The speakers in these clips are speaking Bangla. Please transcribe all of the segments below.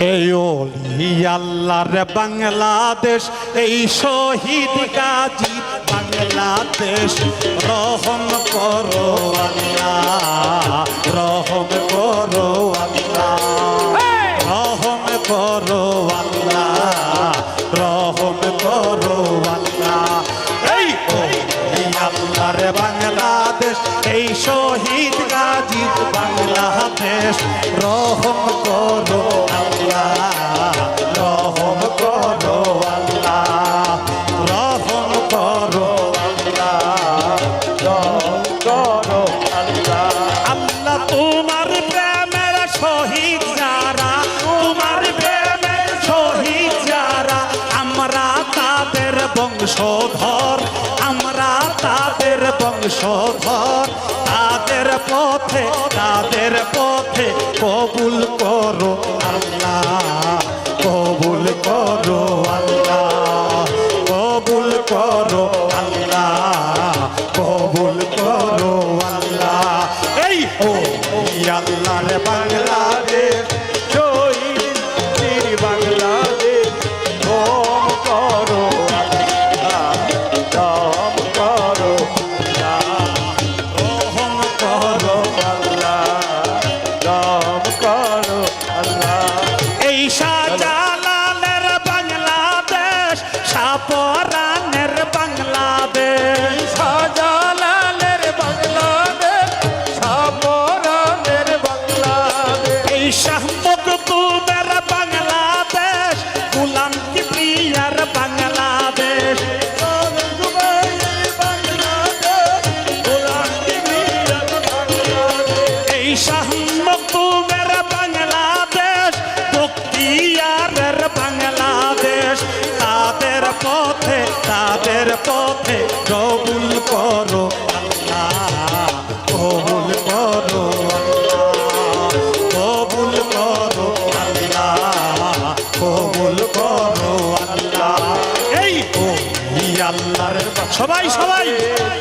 এই আল্লাহর বাংলাদেশ, এই শহীদ গাজী বাংলাদেশ, রহম করো আল্লাহ, রহম করো আল্লাহ, রহম করো আল্লাহ, রহম করো আল্লাহ। এই আল্লাহর বাংলাদেশ, এই শহীদ বাংলাদেশ, রহম করো বংশধর তাদের পথে তাদের পথে কবুল করো। মকতুবের বাংলাদেশ গুলাম কিবরিয়ার বাংলাদেশ এই শাহ মকতুবের বাংলাদেশ বক্তিয়ারের বাংলাদেশ। তাদের পথে তাদের পথে কবুল করো। সবাই সবাই।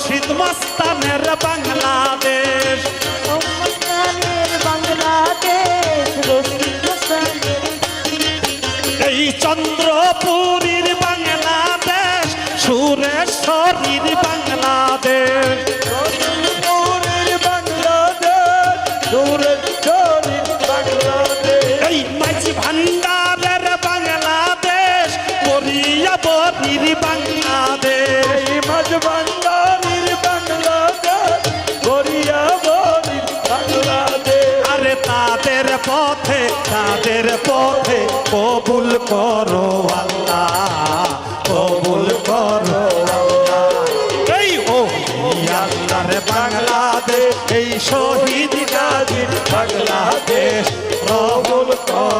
রশিদ মস্তানের বাংলাদেশ। এই চন্দ্রপুরীর বাংলাদেশ সুরেশ্বরীর বাংলাদেশ। রসুলপুরের বাংলাদেশ সুরেশ্বরীর বাংলাদেশ। এই তাদের পথে কবুল করো আল্লাহ, কবুল করো এই ও আল্লাহর বাংলাদেশ, এই শহীদ গাজীর বাংলাদেশ, কবুল করো।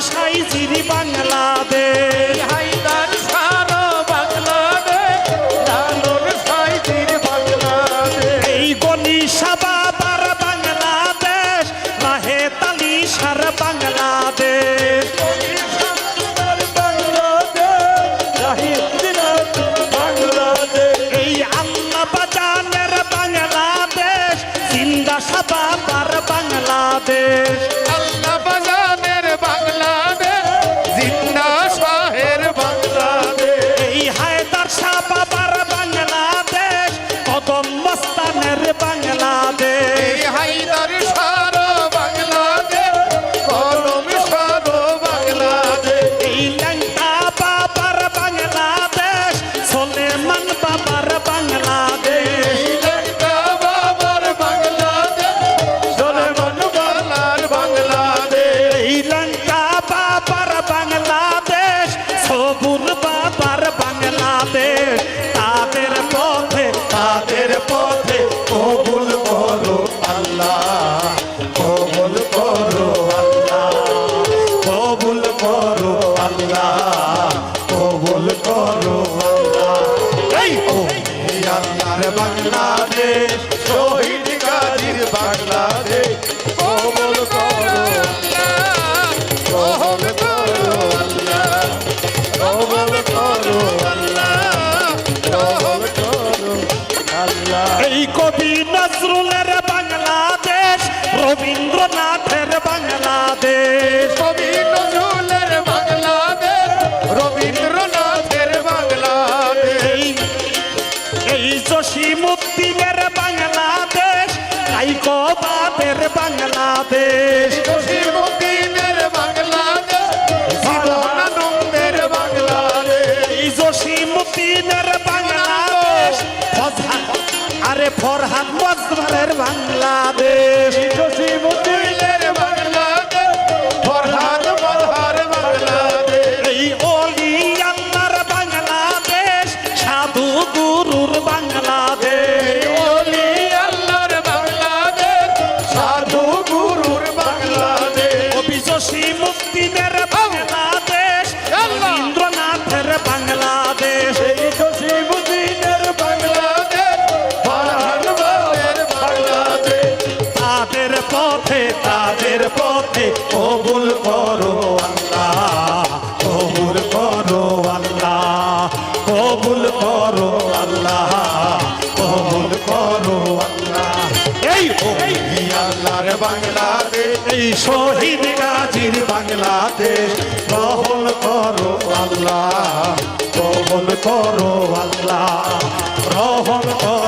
লালন সাইজির বাংলাদেশ। হায়দার সারা বাংলাদেশ লালন সাইদির বাংলাদেশ। এই গনিশা বাবার বাংলাদেশ রাহে তালিশার বাংলাদেশ। এই আল্লাহ বাজানের বাংলাদেশ জিন্দা সাবাবার বাংলাদেশ। બાંગ્લાદેશ. করো আল্লাহ, কবুল আল্লাহ করো আল্লাহ এই শহীদ গাজীর বাংলাদেশ, কবুল করো আল্লাহ, কবুল করো আল্লাহ রহম করো